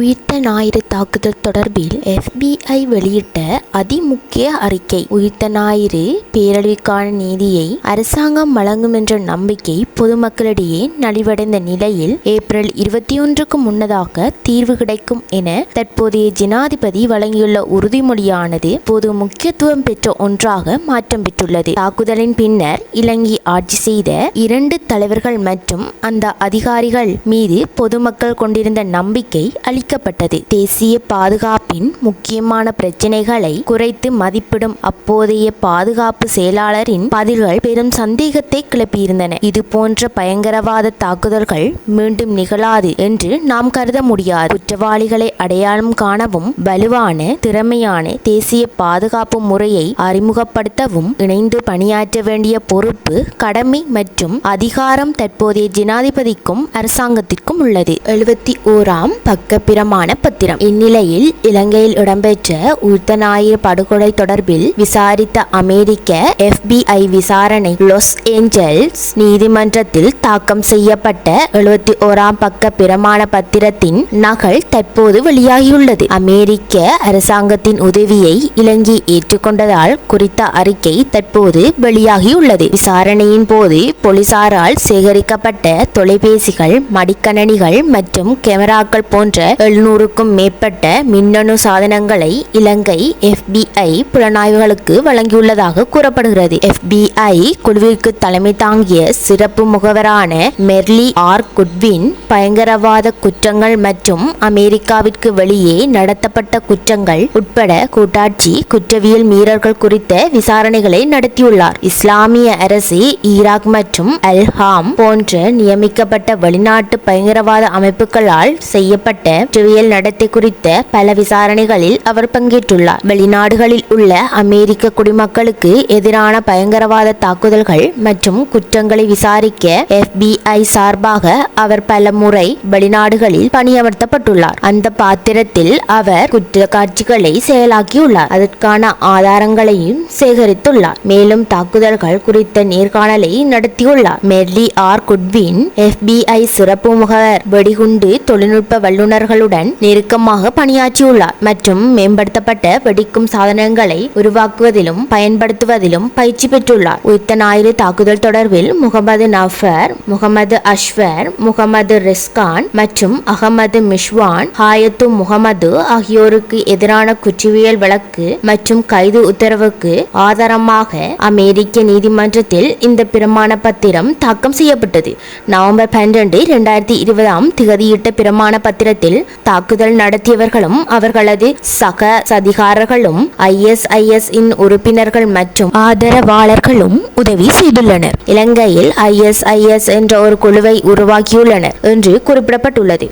உயிர்த்த ஞாயிறு தாக்குதல் தொடர்பில் எஃபிஐ வெளியிட்ட அதிமுக்கிய அறிக்கை. உயிர்த்த ஞாயிறு பேரழிவுக்கான நீதியை அரசாங்கம் வழங்கும் என்ற நம்பிக்கை பொதுமக்களிடையே நலிவடைந்த நிலையில் ஏப்ரல் இருபத்தி ஒன்றுக்கு முன்னதாக தீர்வு கிடைக்கும் என தற்போதைய ஜனாதிபதி வழங்கியுள்ள உறுதிமொழியானது பொது முக்கியத்துவம் பெற்ற ஒன்றாக மாற்றம் பெற்றுள்ளது. தாக்குதலின் பின்னர் இலங்கை ஆட்சி செய்த இரண்டு தலைவர்கள் மற்றும் அந்த அதிகாரிகள் மீது பொதுமக்கள் கொண்டிருந்த நம்பிக்கை அறிவிக்கப்பட்டது தேசிய பாதுகாப்பின் முக்கியமான பிரச்சினைகளை குறைத்து மதிப்பிடும் அப்போதைய பாதுகாப்பு செயலாளரின் பதில்கள் பெரும் சந்தேகத்தை கிளப்பியிருந்தன. இது போன்ற பயங்கரவாத தாக்குதல்கள் மீண்டும் நிகழாது என்று நாம் கருத முடியாது. குற்றவாளிகளை அடையாளம் காணவும் வலுவான திறமையான தேசிய பாதுகாப்பு முறையை அறிமுகப்படுத்தவும் இணைந்து பணியாற்ற வேண்டிய பொறுப்பு கடமை மற்றும் அதிகாரம் தற்போதைய ஜனாதிபதிக்கும் அரசாங்கத்திற்கும் உள்ளது. எழுபத்தி ஓராம் பக்க பிரமாண பத்திரம். இந்நிலையில் இலங்கையில் இடம்பெற்ற உத்தநாயிர படுகொலை தொடர்பில் விசாரித்த அமெரிக்க எஃபிஐ விசாரணை லாஸ் ஏஞ்சல்ஸ் நீதிமன்றத்தில் தாக்கம் செய்யப்பட்ட எழுபத்தி ஓராம் பக்க பிரமாண பத்திரத்தின் நகல் தற்போது வெளியாகியுள்ளது. அமெரிக்க அரசாங்கத்தின் உதவியை இலங்கை ஏற்றுக்கொண்டதால் குறித்த அறிக்கை தற்போது வெளியாகியுள்ளது. விசாரணையின் போது போலீசாரால் சேகரிக்கப்பட்ட தொலைபேசிகள் மடிக்கணனிகள் மற்றும் கேமராக்கள் போன்ற எழுநூறுக்கும் மேற்பட்ட மின்னணு சாதனங்களை இலங்கை எஃபிஐ புலனாய்வுகளுக்கு வழங்கியுள்ளதாக கூறப்படுகிறது. எஃபிஐ குழுவிற்கு தலைமை தாங்கிய சிறப்பு முகவரான மெர்லி ஆர் குட்வின் பயங்கரவாத குற்றங்கள் மற்றும் அமெரிக்காவிற்கு வெளியே நடத்தப்பட்ட குற்றங்கள் உட்பட கூட்டாட்சி குற்றவியல் மீறல்கள் குறித்த விசாரணைகளை நடத்தியுள்ளார். இஸ்லாமிய அரசு ஈராக் மற்றும் அல்ஹாம் போன்ற நியமிக்கப்பட்ட வெளிநாட்டு பயங்கரவாத அமைப்புகளால் செய்யப்பட்ட குற்றவியல் நடத்தை குறித்த பல விசாரணைகளில் அவர் பங்கேற்றுள்ளார். வெளிநாடுகளில் உள்ள அமெரிக்க குடிமக்களுக்கு எதிரான பயங்கரவாத தாக்குதல்கள் மற்றும் குற்றங்களை விசாரிக்க எஃபிஐ சார்பாக அவர் பல முறை வெளிநாடுகளில் பணியமர்த்தப்பட்டுள்ளார். அந்த பாத்திரத்தில் அவர் குற்ற காட்சிகளை செயலாக்கியுள்ளார். அதற்கான ஆதாரங்களையும் சேகரித்துள்ளார். மேலும் தாக்குதல்கள் குறித்த நேர்காணலை நடத்தியுள்ளார். மெர்லி ஆர் குட்வின் எஃபிஐ சிறப்பு முகவர் வெடிகுண்டு தொழில்நுட்ப வல்லுநர்களுடன் நெருக்கமாக பணியாற்றியுள்ளார் மற்றும் மேம்படுத்தப்பட்ட வெடிக்கும் சாதனங்களை உருவாக்குவதிலும் பயன்படுத்துவதிலும் பயிற்சி பெற்றுள்ளார். உயிர்த்த ஞாயிறு தாக்குதல் தொடர்பில் முகமது நஃபர் முகமது அஷ்வர் முகமது ரிஸ்கான் மற்றும் அகமது மிஷ்வான் ஹாயத்து முகமது ஆகியோருக்கு எதிரான குற்றவியல் வழக்கு மற்றும் கைது உத்தரவுக்கு ஆதாரமாக அமெரிக்க நீதிமன்றத்தில் இந்த பிரமாண பத்திரம் தாக்கம் செய்யப்பட்டது. நவம்பர் பன்னிரண்டு இரண்டாயிரத்தி இருபதாம் திகதியிட்ட பிரமாண பத்திரத்தில் தாக்குதல் நடத்தியவர்களும் அவர்களது சக சதிகாரர்களும் ஐஎஸ்ஐஎஸ் இன் உறுப்பினர்கள் மற்றும் ஆதரவாளர்களும் உதவி செய்துள்ளனர். இலங்கையில் ஐஎஸ்ஐஎஸ் என்ற ஒரு குழுவை உருவாக்கியுள்ளனர் என்று குறிப்பிடப்பட்டுள்ளது.